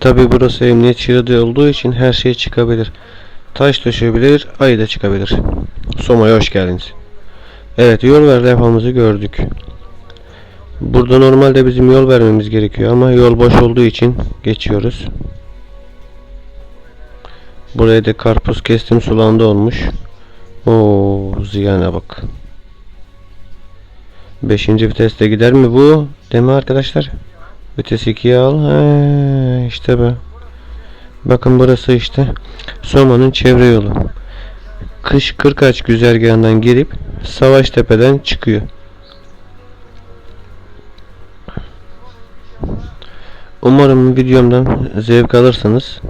Tabi burası emniyet şeridi olduğu için her şey çıkabilir. Taş düşebilir, ayı da çıkabilir. Soma'ya hoş geldiniz. Evet yol ver levhamızı gördük. Burada normalde bizim yol vermemiz gerekiyor ama yol boş olduğu için geçiyoruz. Buraya da karpuz kestim sulanda olmuş. Oo ziyana bak. Beşinci viteste gider mi bu? Mi arkadaşlar? Vites 2'ye al. He, işte bu. Bakın burası işte Soma'nın çevre yolu. Kış Kırkaç güzergahından girip Savaştepe'den çıkıyor. Umarım videomdan zevk alırsınız.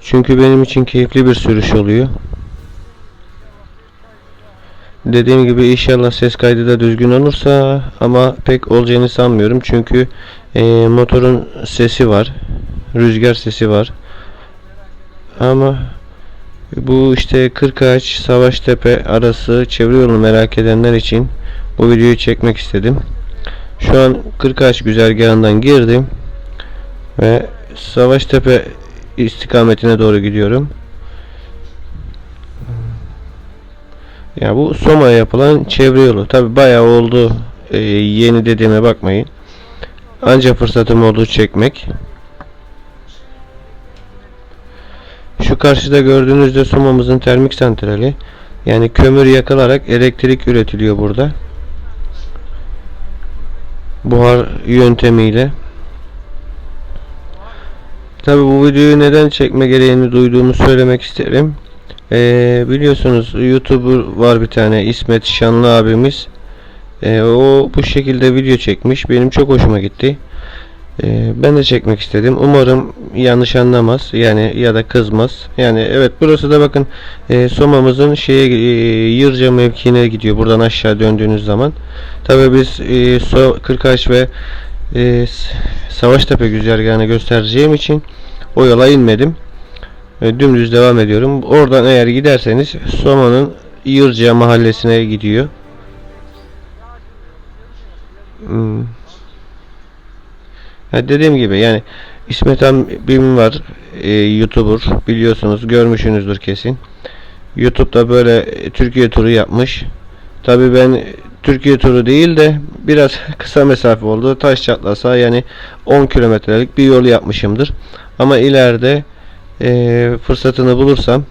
Çünkü benim için keyifli bir sürüş oluyor. Dediğim gibi inşallah ses kaydı da düzgün olursa ama pek olacağını sanmıyorum. Çünkü e, motorun sesi var. Rüzgar sesi var. Ama bu işte Kırkağaç Savaştepe arası çevre yolunu merak edenler için bu videoyu çekmek istedim. Şu an Kırkağaç güzergahından girdim ve Savaştepe istikametine doğru gidiyorum. Ya bu Soma'ya yapılan çevre yolu. Tabi bayağı oldu e, yeni dediğime bakmayın. Anca fırsatım oldu çekmek. Şu karşıda gördüğünüzde Soma'mızın termik santrali. Yani kömür yakılarak elektrik üretiliyor burada. Buhar yöntemiyle. Tabi bu videoyu neden çekme gereğini duyduğumu söylemek isterim. Ee, biliyorsunuz YouTuber var bir tane İsmet Şanlı abimiz. Ee, o bu şekilde video çekmiş. Benim çok hoşuma gitti. Ee, ben de çekmek istedim. Umarım yanlış anlamaz. Yani ya da kızmaz. Yani evet burası da bakın e, Soma'mızın şeye e, Yırca mevkiine gidiyor. Buradan aşağı döndüğünüz zaman. Tabii biz e, so, Kırkaç ve e, Savaştepe güzergahını göstereceğim için o yola inmedim. E, dümdüz devam ediyorum. Oradan eğer giderseniz Soma'nın Yırca mahallesine gidiyor. Hmm. Ha, dediğim gibi yani İsmet abim var e, YouTuber biliyorsunuz görmüşsünüzdür kesin. YouTube'da böyle Türkiye turu yapmış. Tabi ben Türkiye turu değil de biraz kısa mesafe oldu. Taş çatlasa yani 10 kilometrelik bir yol yapmışımdır. Ama ileride e, fırsatını bulursam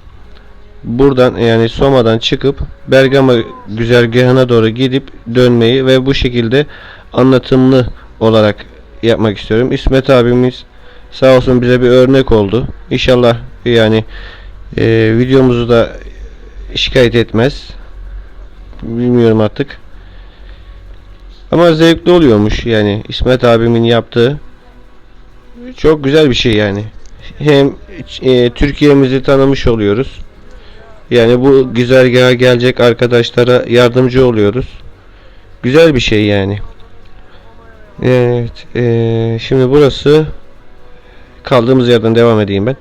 buradan yani Soma'dan çıkıp Bergama güzergahına doğru gidip dönmeyi ve bu şekilde anlatımlı olarak yapmak istiyorum. İsmet abimiz sağ olsun bize bir örnek oldu. İnşallah yani e, videomuzu da şikayet etmez. Bilmiyorum artık. Ama zevkli oluyormuş yani İsmet abimin yaptığı çok güzel bir şey yani. Hem e, Türkiye'mizi tanımış oluyoruz. Yani bu güzergaha gelecek arkadaşlara yardımcı oluyoruz. Güzel bir şey yani. Evet. E, şimdi burası kaldığımız yerden devam edeyim ben.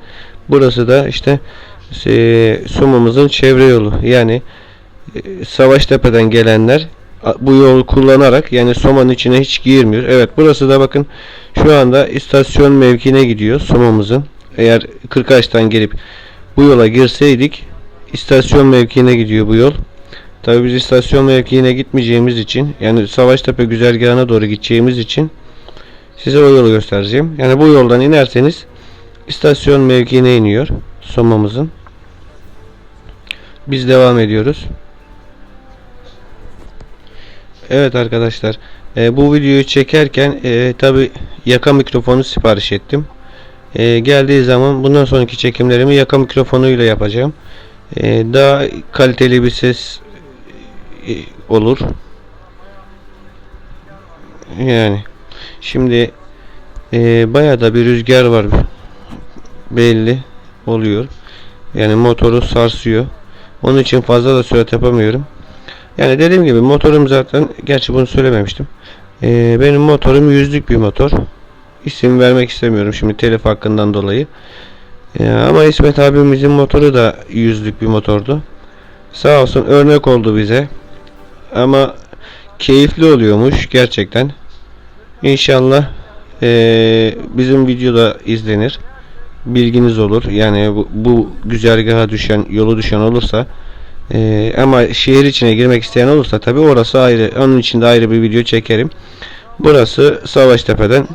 Burası da işte e, Soma'mızın çevre yolu. Yani e, Savaştepe'den gelenler bu yolu kullanarak yani Soma'nın içine hiç girmiyor. Evet burası da bakın şu anda istasyon mevkine gidiyor Soma'mızın. Eğer Kırkaç'tan gelip bu yola girseydik istasyon mevkine gidiyor bu yol. Tabi biz istasyon mevkiine gitmeyeceğimiz için yani Savaştepe güzergahına doğru gideceğimiz için size o yolu göstereceğim. Yani bu yoldan inerseniz istasyon mevkiine iniyor Soma'mızın. Biz devam ediyoruz. Evet arkadaşlar e, bu videoyu çekerken e, tabi yaka mikrofonu sipariş ettim. E, geldiği zaman bundan sonraki çekimlerimi yaka mikrofonuyla yapacağım. E, daha kaliteli bir ses e, olur. Yani şimdi e, bayağı da bir rüzgar var belli oluyor. Yani motoru sarsıyor. Onun için fazla da sürat yapamıyorum. Yani dediğim gibi motorum zaten gerçi bunu söylememiştim. Ee, benim motorum yüzlük bir motor. İsim vermek istemiyorum şimdi telif hakkından dolayı. Ee, ama İsmet abimizin motoru da yüzlük bir motordu. Sağ olsun örnek oldu bize. Ama keyifli oluyormuş gerçekten. İnşallah e, bizim videoda izlenir. Bilginiz olur. Yani bu, bu güzergaha düşen, yolu düşen olursa e, ama şehir içine girmek isteyen olursa tabi orası ayrı. Onun için de ayrı bir video çekerim. Burası Savaştepe'den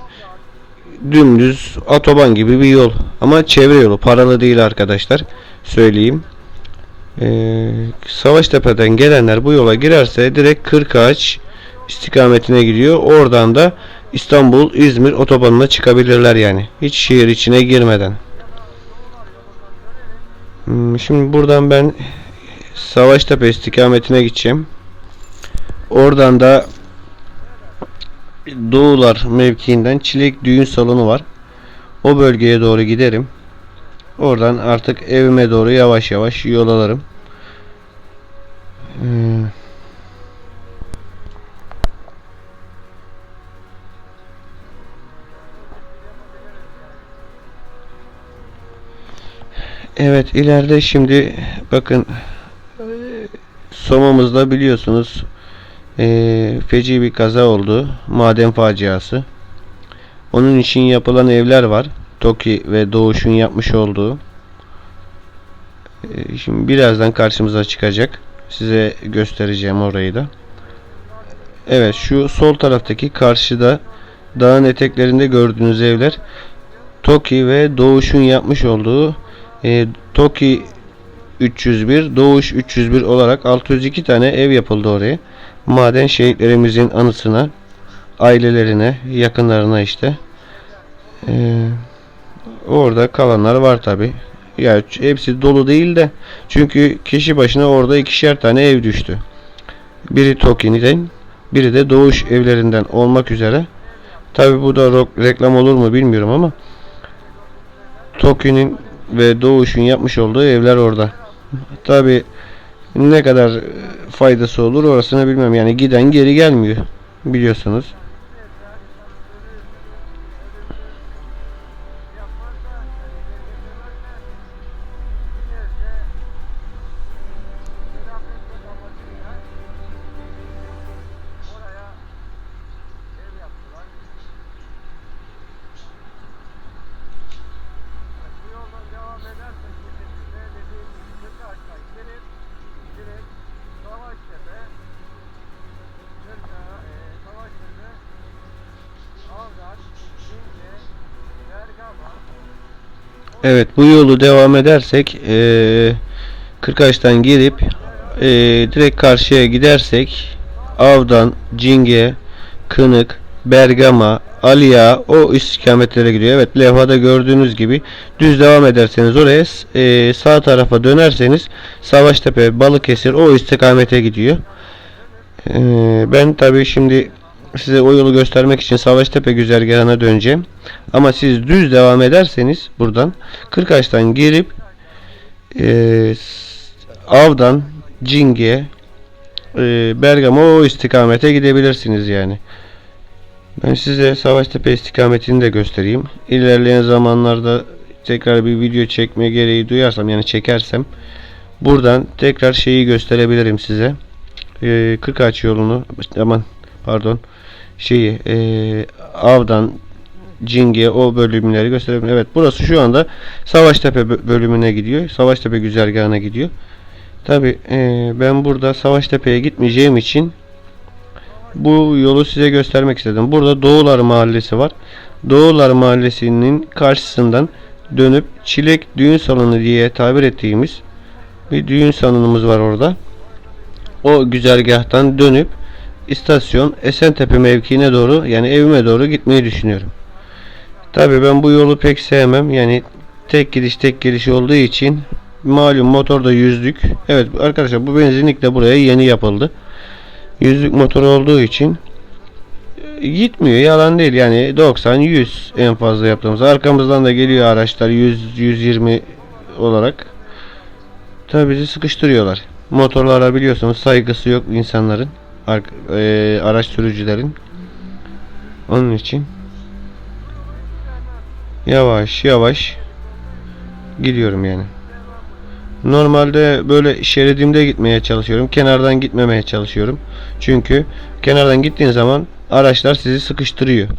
dümdüz otoban gibi bir yol. Ama çevre yolu. Paralı değil arkadaşlar. Söyleyeyim. Ee, Savaştepe'den gelenler bu yola girerse direkt Kırkağaç istikametine gidiyor. Oradan da İstanbul İzmir otobanına çıkabilirler yani. Hiç şehir içine girmeden. Hmm, Şimdi buradan ben Savaştepe istikametine gideceğim. Oradan da Doğular mevkiinden Çilek Düğün Salonu var. O bölgeye doğru giderim. Oradan artık evime doğru yavaş yavaş yol alırım. Hmm. Evet ileride şimdi bakın Soma'mızda biliyorsunuz eee, feci bir kaza oldu. Maden faciası. Onun için yapılan evler var. Toki ve Doğuş'un yapmış olduğu. Eee, Şimdi birazdan karşımıza çıkacak. Size göstereceğim orayı da. Evet şu sol taraftaki karşıda dağın eteklerinde gördüğünüz evler Toki ve Doğuş'un yapmış olduğu e, Toki 301 Doğuş 301 olarak 602 tane ev yapıldı oraya. Maden şehitlerimizin anısına ailelerine yakınlarına işte Ee, orada kalanlar var tabi. Ya hepsi dolu değil de çünkü kişi başına orada ikişer tane ev düştü. Biri Toki'den biri de Doğuş evlerinden olmak üzere. Tabi bu da reklam olur mu bilmiyorum ama Toki'nin ve Doğuş'un yapmış olduğu evler orada. Tabi ne kadar faydası olur orasını bilmem. Yani giden geri gelmiyor. Biliyorsunuz. Bu yoldan devam edersek bu şekilde dediğim gibi Kırkağaç'tan gelip direkt Savaştepe, Kırka, e, Savaştepe, Avrat, Şimdi, Bergama, Evet bu yolu devam edersek eee Kırkaç'tan girip eee, direkt karşıya gidersek Avdan, Cinge, Kınık, Bergama, Aliya o istikametlere gidiyor. Evet levhada gördüğünüz gibi düz devam ederseniz oraya eee, sağ tarafa dönerseniz Savaştepe, Balıkesir o istikamete gidiyor. Eee, ben tabii şimdi size o yolu göstermek için Savaştepe güzergahına döneceğim. Ama siz düz devam ederseniz buradan Kırkaç'tan girip eee, Avdan, Cinge, eee, Bergama o istikamete gidebilirsiniz yani. Ben size Savaştepe istikametini de göstereyim. İlerleyen zamanlarda tekrar bir video çekme gereği duyarsam yani çekersem buradan tekrar şeyi gösterebilirim size. Eee Kırkaç yolunu aman pardon şeyi eee, Avdan Cinge o bölümleri gösterebilirim. Evet burası şu anda Savaştepe bö- bölümüne gidiyor. Savaştepe güzergahına gidiyor. Tabi ben burada Savaştepe'ye gitmeyeceğim için bu yolu size göstermek istedim. Burada Doğular Mahallesi var. Doğular Mahallesi'nin karşısından dönüp Çilek Düğün Salonu diye tabir ettiğimiz bir düğün salonumuz var orada. O güzergahtan dönüp istasyon Esentepe mevkiine doğru yani evime doğru gitmeyi düşünüyorum. Tabii ben bu yolu pek sevmem. Yani tek gidiş tek geliş olduğu için malum motor da yüzlük. Evet arkadaşlar bu benzinlik de buraya yeni yapıldı. Yüzlük motor olduğu için e, gitmiyor yalan değil yani 90 100 en fazla yaptığımız arkamızdan da geliyor araçlar 100 120 olarak tabi bizi sıkıştırıyorlar motorlara biliyorsunuz saygısı yok insanların ar- e, araç sürücülerin onun için yavaş yavaş gidiyorum yani Normalde böyle şeridimde gitmeye çalışıyorum. Kenardan gitmemeye çalışıyorum. Çünkü kenardan gittiğin zaman araçlar sizi sıkıştırıyor.